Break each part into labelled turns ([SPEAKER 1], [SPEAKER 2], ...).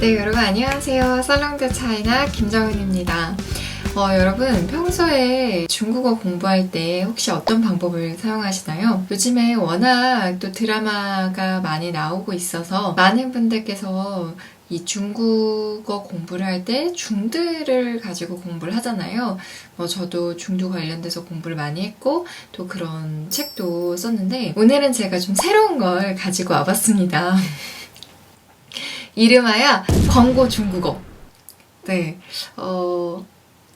[SPEAKER 1] 네, 여러분 안녕하세요. 살롱드 차이나 김정은입니다. 어, 여러분 평소에 중국어 공부할 때 혹시 어떤 방법을 사용하시나요? 요즘에 워낙 또 드라마가 많이 나오고 있어서 많은 분들께서 이 중국어 공부를 할 때 중드를 가지고 공부를 하잖아요. 뭐 저도 중두 관련돼서 공부를 많이 했고 또 그런 책도 썼는데 오늘은 제가 좀 새로운 걸 가지고 와봤습니다. 이름하여 광고 중국어. 네, 어,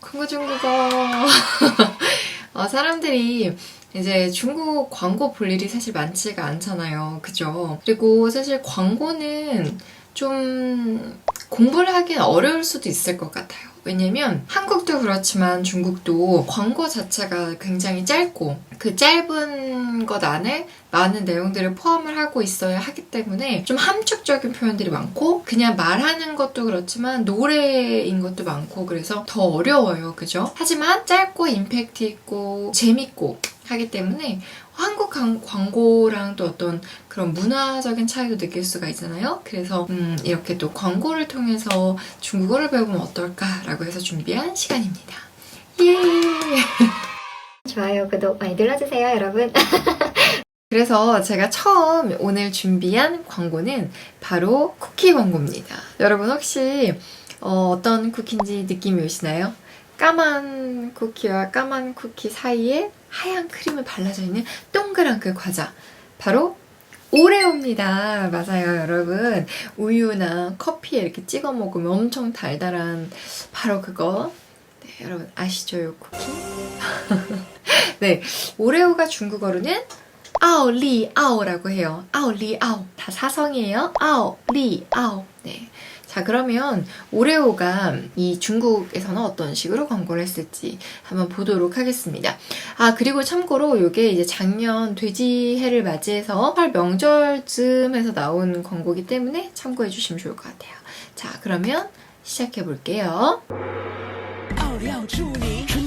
[SPEAKER 1] 광고 중국어. 어, 사람들이 이제 중국 광고 볼 일이 사실 많지가 않잖아요. 그죠? 그리고 사실 광고는 좀 공부를 하기엔 어려울 수도 있을 것 같아요. 왜냐면 한국도 그렇지만 중국도 광고 자체가 굉장히 짧고 그 짧은 것 안에 많은 내용들을 포함을 하고 있어야 하기 때문에 좀 함축적인 표현들이 많고 그냥 말하는 것도 그렇지만 노래인 것도 많고 그래서 더 어려워요. 그죠? 하지만 짧고 임팩트 있고 재밌고 하기 때문에 한국 광- 광고랑 또 어떤 그런 문화적인 차이도 느낄 수가 있잖아요. 그래서 음, 이렇게 또 광고를 통해서 중국어를 배우면 어떨까라고 해서 준비한 시간입니다. 예!
[SPEAKER 2] 좋아요, 구독 많이 눌러주세요, 여러분.
[SPEAKER 1] 그래서 제가 처음 오늘 준비한 광고는 바로 쿠키 광고입니다. 여러분 혹시 어, 떤 쿠키인지 느낌이 오시나요? 까만 쿠키와 까만 쿠키 사이에 하얀 크림을 발라져 있는 동그란 그 과자. 바로 오레오입니다. 맞아요, 여러분. 우유나 커피에 이렇게 찍어 먹으면 엄청 달달한 바로 그거. 네, 여러분 아시죠, 요 쿠키? 네, 오레오가 중국어로는 아오 리 아오라고 해요. 아오 리 아오. 다 사성이에요. 아오 리 아오. 네. 자, 그러면 오레오가 이 중국에서는 어떤 식으로 광고를 했을지 한번 보도록 하겠습니다. 아, 그리고 참고로 이게 이제 작년 돼지해를 맞이해서 설 명절쯤에서 나온 광고기 때문에 참고해 주시면 좋을 것 같아요. 자, 그러면 시작해 볼게요.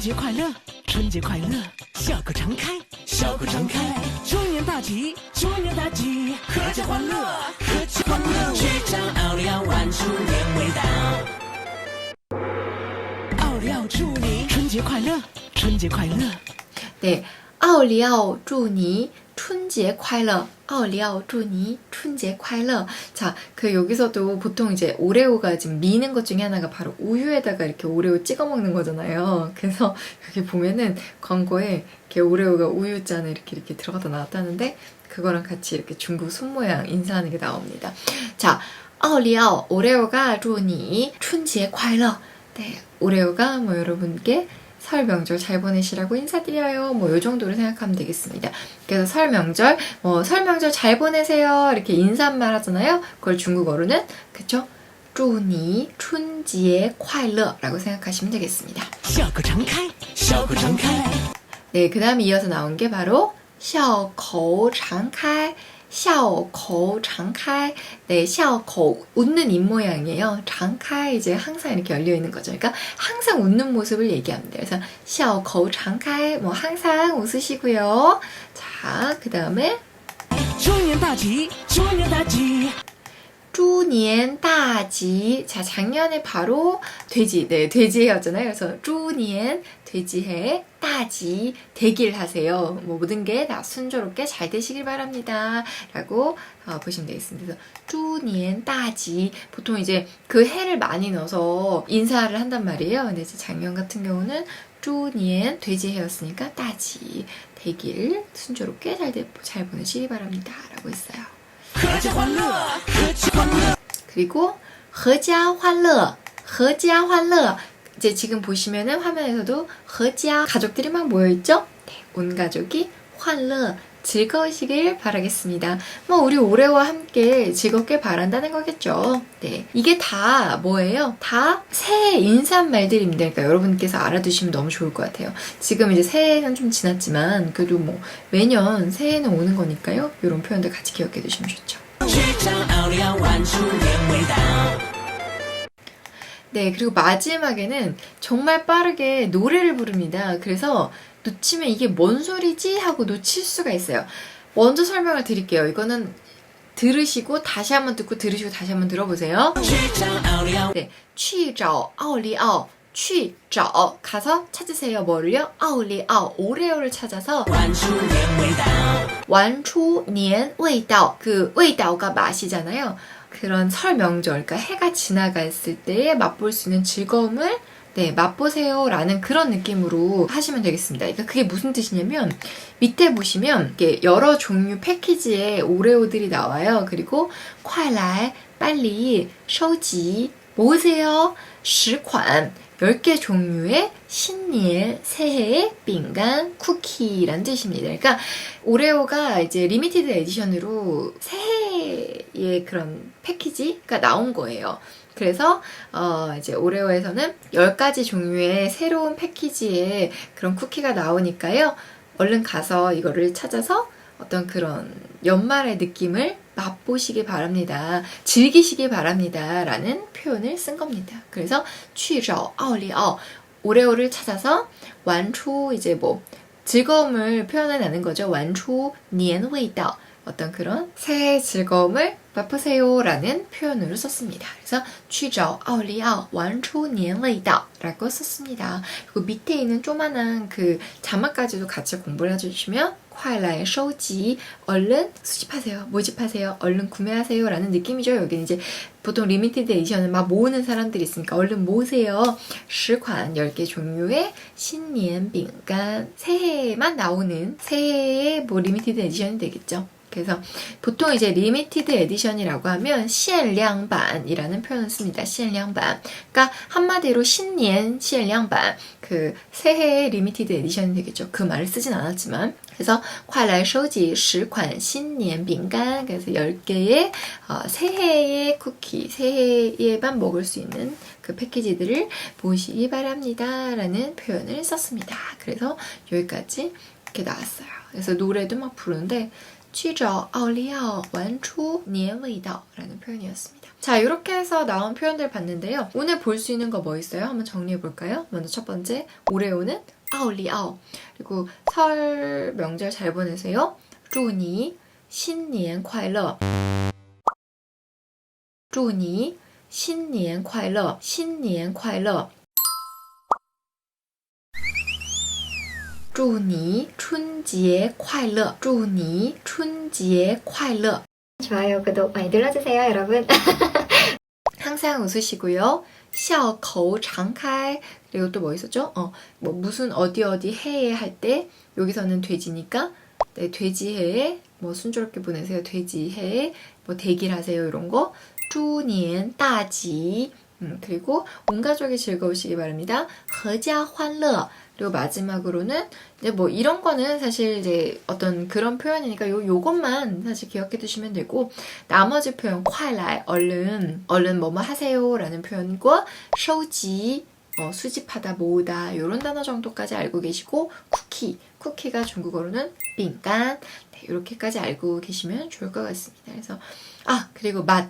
[SPEAKER 3] 节快乐，春节快乐，笑口常开，笑口常开，猪年大吉，猪年大吉，阖家欢乐，阖家欢乐，去找奥利奥玩出年味道。奥利奥祝你春节快乐，春节快乐。
[SPEAKER 1] 对,奥利奥祝你 춘지에 콰일러 어리아오 쭈니 춘지에 콰일러 자, 그 여기서도 보통 이제 오레오가 지금 미는 것 중에 하나가 바로 우유에다가 이렇게 오레오 찍어 먹는 거잖아요. 그래서 여기 보면은 광고에 이렇게 오레오가 우유잔에 이렇게 이렇게 들어가다 나왔다는데 그거랑 같이 이렇게 중국 손 모양 인사하는 게 나옵니다. 자, 어리아오 오레오가 쭈니 춘지에 콰일러 네, 오레오가 뭐 여러분께 설 명절 잘 보내시라고 인사드려요. 뭐 요 정도로 생각하면 되겠습니다. 그래서 설 명절, 뭐 설 명절 잘 보내세요. 이렇게 인사말 하잖아요. 그걸 중국어로는 그쵸? 祝你春节快乐라고 생각하시면 되겠습니다.
[SPEAKER 3] 笑口常开，笑口常开，
[SPEAKER 1] 네, 그 다음 이어서 나온 게 바로 笑口常开 샤오 거 장칼 네 샤오 거 웃는 입 모양이에요. 장칼 이제 항상 이렇게 열려 있는 거죠. 그러니까 항상 웃는 모습을 얘기하면 돼요. 그래서 샤오 거 장칼 뭐 항상 웃으시고요. 자, 그다음에
[SPEAKER 3] 중년 다지 중년 다지
[SPEAKER 1] 猪年大吉. 자, 작년에 바로 돼지, 네, 돼지해였잖아요. 그래서 猪年 돼지해 따지 대길 하세요. 뭐 모든 게 다 순조롭게 잘 되시길 바랍니다. 라고 어, 보시면 되겠습니다. 그래서 猪年 따지 보통 이제 그 해를 많이 넣어서 인사를 한단 말이에요. 근데 이제 작년 같은 경우는 猪年 돼지해였으니까 따지 대길 순조롭게 잘, 되, 잘 보내시기 바랍니다. 라고 했어요.
[SPEAKER 3] 阖家欢乐，阖家欢乐。
[SPEAKER 1] 그리고 合家欢乐,合家欢乐. 이제 지금 보시면은 화면에서도 合家 가족들이 막 모여 있죠? 네, 온 가족이 欢乐 즐거우시길 바라겠습니다. 뭐 우리 올해와 함께 즐겁게 바란다는 거겠죠. 네. 이게 다 뭐예요? 다 새해 인사말들입니다. 그러니까 여러분께서 알아두시면 너무 좋을 것 같아요. 지금 이제 새해는 좀 지났지만 그래도 뭐 매년 새해는 오는 거니까요. 이런 표현들 같이 기억해 두시면 좋죠. 네, 그리고 마지막에는 정말 빠르게 노래를 부릅니다. 그래서 놓치면 이게 뭔 소리지? 하고 놓칠 수가 있어요. 먼저 설명을 드릴게요. 이거는 들으시고 다시 한번 듣고 들으시고 다시 한번 들어보세요.
[SPEAKER 3] 去找奥利奥，
[SPEAKER 1] 네, 去找奥利奥.去找 가서 찾으세요. 뭐를요? 奥利奥 오레오를 찾아서
[SPEAKER 3] 玩出年味道。
[SPEAKER 1] 玩出年味道. 그味道가 맛이잖아요. 그런 설 명절, 그러니까 해가 지나갔을 때 맛볼 수 있는 즐거움을 네, 맛보세요라는 그런 느낌으로 하시면 되겠습니다. 그러니까 그게 무슨 뜻이냐면 밑에 보시면 이게 여러 종류 패키지의 오레오들이 나와요. 그리고 콰라이 빨리 쇼지 모으세요. 10권 10개 종류의 신일, 새해, 빙간, 쿠키란 뜻입니다. 그러니까 오레오가 이제 리미티드 에디션으로 새해 쿠키의 그런 패키지가 나온 거예요. 그래서 어 이제 오레오에서는 10가지 종류의 새로운 패키지의 그런 쿠키가 나오니까요. 얼른 가서 이거를 찾아서 어떤 그런 연말의 느낌을 맛보시기 바랍니다. 즐기시기 바랍니다. 라는 표현을 쓴 겁니다. 그래서 취저 아울리어 오레오를 찾아서 완초 이제 뭐 즐거움을 표현해 내는 거죠. 완초 니엔 웨이다 어떤 그런 새해 즐거움을 맛보세요라는 표현으로 썼습니다. 그래서 취저 아울리아 완초년레이다라고 썼습니다. 그리고 밑에 있는 조만한 그 자막까지도 같이 공부를 해주시면 콰일라의 쇼지 얼른 수집하세요, 모집하세요, 얼른 구매하세요라는 느낌이죠. 여기는 이제 보통 리미티드 에디션은 막 모으는 사람들이 있으니까 얼른 모으세요. 10관 10개 종류의 신년 빙간 그러니까 새해에만 나오는 새해의 뭐 리미티드 에디션이 되겠죠. 그래서 보통 이제 리미티드 에디션이라고 하면 시엔량반이라는 표현을 씁니다. 시엔량반. 그러니까 한마디로 신년 시엔량반 그 새해의 리미티드 에디션이 되겠죠. 그 말을 쓰진 않았지만 그래서 快来收集10款新年饼干 그래서 10개의 어, 새해의 쿠키, 새해에만 먹을 수 있는 그 패키지들을 보시기 바랍니다. 라는 표현을 썼습니다. 그래서 여기까지 이렇게 나왔어요. 그래서 노래도 막 부르는데 去找奥利奥玩出年味道라는 표현이었습니다. 자, 이렇게 해서 나온 표현들 봤는데요. 오늘 볼 수 있는 거 뭐 있어요? 한번 정리해 볼까요? 먼저 첫 번째, 오레오는 아올리아오. 그리고 설 명절 잘 보내세요. 祝你新年快乐.祝你新年快乐.新年快乐. 祝你春节快乐.祝你春节快乐.
[SPEAKER 2] 좋아요, 구독 많이 눌러주세요, 여러분.
[SPEAKER 1] 항상 웃으시고요. 笑口常开. 그리고 또 뭐 있었죠? 어, 뭐 무슨 어디 어디 해에 할 때 여기서는 돼지니까 네, 돼지해에 뭐 순조롭게 보내세요. 돼지해에 뭐 대길하세요 이런 거. 猪年大吉. 음, 그리고 온 가족이 즐거우시기 바랍니다. 허자 환러. 그리고 마지막으로는 이제 뭐 이런 거는 사실 이제 어떤 그런 표현이니까 요 요것만 사실 기억해 두시면 되고 나머지 표현 콰라이 얼른 얼른 뭐뭐 하세요라는 표현과 쇼지 어, 수집하다 모으다 요런 단어 정도까지 알고 계시고 쿠키 쿠키가 중국어로는 빈간 네, 이렇게까지 알고 계시면 좋을 것 같습니다. 그래서 아 그리고 맛